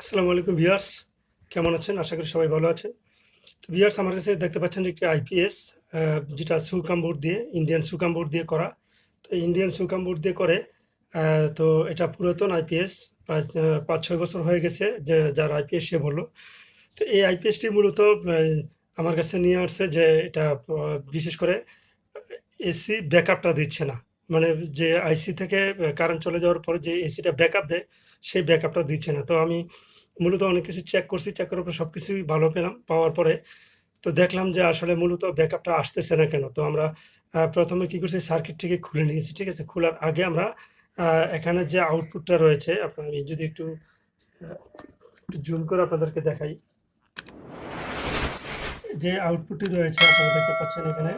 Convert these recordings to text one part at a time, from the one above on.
আসসালামু আলাইকুম ভিউয়ার্স। কেমন আছেন? আশা করি সবাই ভালো আছেন। তো ভিউয়ার্স, আমার কাছে দেখতে পাচ্ছেন যে একটি আইপিএস যেটা সুকাম বোর্ড দিয়ে, ইন্ডিয়ান সুকাম বোর্ড দিয়ে করা। তো ইন্ডিয়ান সুকাম বোর্ড দিয়ে করে তো এটা পুরাতন আইপিএস প্রায় পাঁচ ছয় বছর হয়ে গেছে যে যার আইপিএস সে বলল। তো এই আইপিএসটি মূলত আমার কাছে নিয়ে আসছে যে এটা বিশেষ করে এসি ব্যাকআপটা দিচ্ছে না। মানে যে আইসি থেকে কারেন্ট চলে যাওয়ার পরে যে এসিটা ব্যাকআপ দেয়, সেই ব্যাকআপটা দিচ্ছে না। তো আমি মূলত অনেক কিছু চেক করছি চেক করার পর সব কিছুই ভালো পেলাম, পাওয়ার পরে তো দেখলাম যে আসলে মূলত ব্যাকআপটা আসতেছে না কেন। তো আমরা প্রথমে কি করছি সার্কিটটিকে খুলে নিয়েছি, ঠিক আছে? খোলার আগে আমরা এখানে যে আউটপুটটা রয়েছে, আপনার আমি যদি একটু জুম করে আপনাদেরকে দেখাই। যে আউটপুটটি রয়েছে, আপনারা দেখতে পাচ্ছেন এখানে।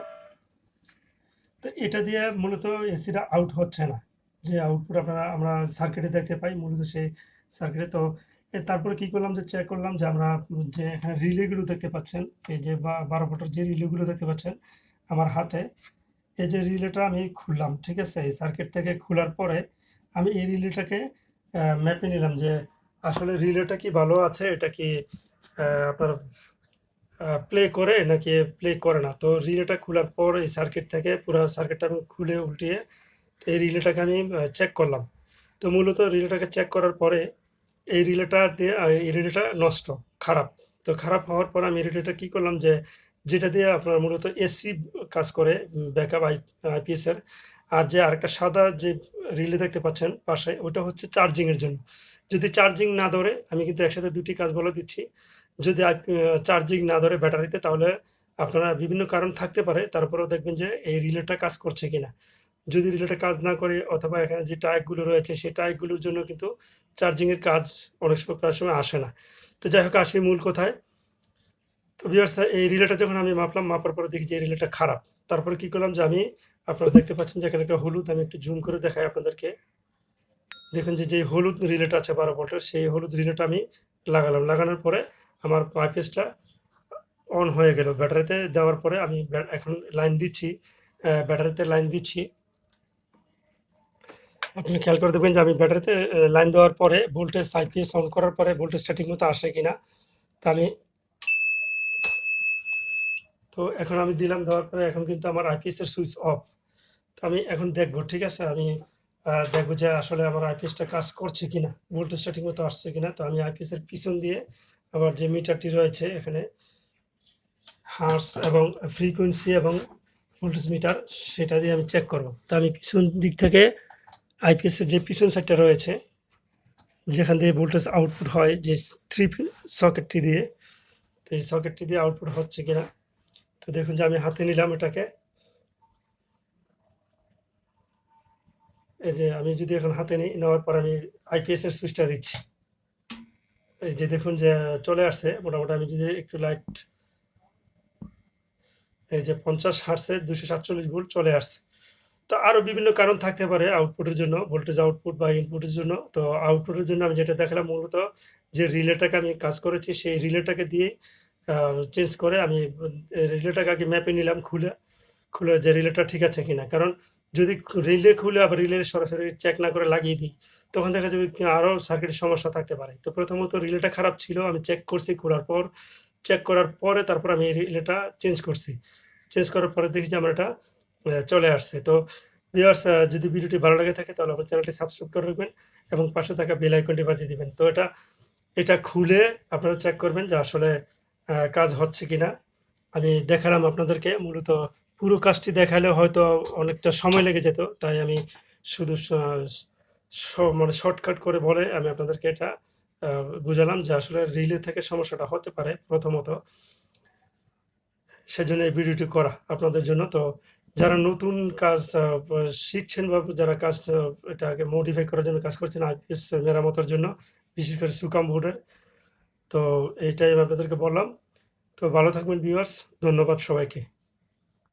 তো এটা দিয়ে মূলত এসিটা আউট হচ্ছে না। যে আউটপুট আপনারা, আমরা সার্কিটে দেখতে পাই, মূলত সেই সার্কিটে তো তারপরে কি করলাম যে চেক করলাম যে আমরা যে এখানে রিলেগুলো দেখতে পাচ্ছেন, এই যে বারো ভোল্টের যে রিলেগুলো দেখতে পাচ্ছেন আমার হাতে, এই যে রিলেটা আমি খুললাম, ঠিক আছে? এই সার্কিট থেকে খোলার পরে আমি এই রিলেটাকে ম্যাপে নিলাম যে আসলে রিলেটা কি ভালো আছে, এটা কি আপনার প্লে করে নাকি প্লে করে না? তো রিলেটা খোলার পর এই সার্কিট থেকে পুরো সার্কিটটা আমি খুলে উল্টিয়ে এই রিলেটাকে আমি চেক করলাম। তো মূলত রিলেটাকে চেক করার পরে এই রিলেটা দিয়ে এই রিলেটা নষ্ট, খারাপ। তো খারাপ হওয়ার পর আমি রিলেটা কী করলাম যে, যেটা দিয়ে আপনার মূলত এসি কাজ করে ব্যাকআপ আই আইপিএস এর, আর যে আরেকটা সাদা যে রিলে দেখতে পাচ্ছেন পাশে, ওটা হচ্ছে চার্জিংয়ের জন্য। যদি চার্জিং না ধরে, আমি কিন্তু একসাথে দুটি কাজ বলে দিচ্ছি। যদি চার্জিং না ধরে ব্যাটারিতে, তাহলে আপনারা বিভিন্ন কারণ থাকতে পারে। তারপরেও দেখবেন যে এই রিলেটা কাজ করছে কিনা। যদি রিলেটা কাজ না করে, অথবা এখানে যে টায়ারগুলো রয়েছে, সেই টায়ারগুলোর জন্য কিন্তু চার্জিংয়ের কাজ অনেক সময় প্রায় সময় আসে না। তো যাই হোক, আসি মূল কথায়। তো বিয়ার্স এই রিলেটা যখন আমি মাপলাম, মাপার পরে দেখি যে রিলেটা খারাপ। তারপরে কি করলাম যে আমি, আপনারা দেখতে পাচ্ছেন যে এখানে একটা হলুদ, আমি একটু জুম করে দেখাই আপনাদেরকে। দেখুন যে যে হলুদ রিলেটা আছে বারো ভোল্টের, সেই হলুদ রিলেটা আমি লাগালাম। লাগানোর পরে আমার পাইপেসটা অন হয়ে গেল। ব্যাটারিতে দেওয়ার পরে আমি এখন লাইন দিচ্ছি ব্যাটারিতে লাইন দিচ্ছি। আপনি খেয়াল করে দেখবেন যে আমি ব্যাটারিতে লাইন দেওয়ার পরে ভোল্টেজ আইপিএস অন করার পরে ভোল্টেজটা ঠিক মতো আসে কিনা, তা আমি তো এখন আমি দিলাম, দেওয়ার পরে এখন কিন্তু আমার আইপিএসের সুইচ অফ তো আমি এখন দেখব, ঠিক আছে? আমি দেখব যে আসলে আমার আইপিএসটা কাজ করছে কিনা ভোল্টেজটা ঠিক মতো আসছে কিনা। তো আমি আইপিএস এর পিছন দিয়ে আবার যে মিটারটি রয়েছে এখানে হার্স এবং ফ্রিকোয়েন্সি এবং ভোল্টেজ মিটার সেটা দিয়ে আমি চেক করব। তা আমি পিছন দিক থেকে আইপিএস এর যে পিছন সাইডটা রয়েছে, যেখান দিয়ে ভোল্টেজ আউটপুট হয়, যে থ্রি সকেটটি দিয়ে, তো এই সকেটটি দিয়ে আউটপুট হচ্ছে কিনা, তো দেখুন যে আমি হাতে নিলাম এটাকে। এই যে আমি যদি এখন হাতে নিই, নেওয়ার পর আমি আইপিএস এর সুইচটা দিচ্ছি। এই যে দেখুন যে চলে আসছে, মোটামুটি আমি যদি একটু লাইট এই যে পঞ্চাশ হার্সে দুশো সাতচল্লিশ ভোল্ট চলে আসছে। তো আরও বিভিন্ন কারণ থাকতে পারে আউটপুটের জন্য ভোল্টেজ আউটপুট বা ইনপুটের জন্য। তো আউটপুটের জন্য আমি যেটা দেখালাম মূলত যে রিলেটাকে আমি কাজ করেছি, সেই রিলেটাকে দিয়ে চেঞ্জ করে আমি রিলেটাকে আগে ম্যাপে নিলাম খুলে। খুলে যে রিলেটা ঠিক আছে কিনা? কারণ যদি রিলে খুলে আবার রিলে সরাসরি চেক না করে লাগিয়ে দিই, তখন দেখা যাবে আরও সার্কিটের সমস্যা থাকতে পারে। তো প্রথমত রিলেটা খারাপ ছিল, আমি চেক করছি, খোলার পর চেক করার পরে তারপর আমি রিলেটা চেঞ্জ করছি। চেঞ্জ করার পরে দেখি যে আমার এটা চলে আসছে। তো ভিউয়ার্স যদি ভিডিওটি ভালো লাগে থাকে, তাহলে আমার চ্যানেলটি সাবস্ক্রাইব করে রাখবেন এবং পাশে থাকা বেল আইকনটি বাজিয়ে দিবেন। তো এটা এটা খুলে আপনারা চেক করবেন যে আসলে কাজ হচ্ছে কিনা। আমি দেখালাম আপনাদেরকে মূলত পুরো কাজটি দেখালে হয়তো অনেকটা সময় লেগে যেত, তাই আমি শুধু মানে শর্টকাট করে বলে আমি আপনাদেরকে এটা বুঝালাম যে আসলে রিলে থেকে সমস্যাটা হতে পারে প্রথমত। সেজন্য এই ভিডিওটি করা আপনাদের জন্য। তো যারা নতুন কাজ শিখছেন বা যারা কাজ এটাকে মডিফাই করার জন্য কাজ করছেন, আইপিএস মেরামতের জন্য, বিশেষ করে সুকাম বোর্ডের, তো এইটাই আপনাদেরকে বললাম। তো ভালো থাকবেন ভিউয়ার্স ধন্যবাদ সবাইকে।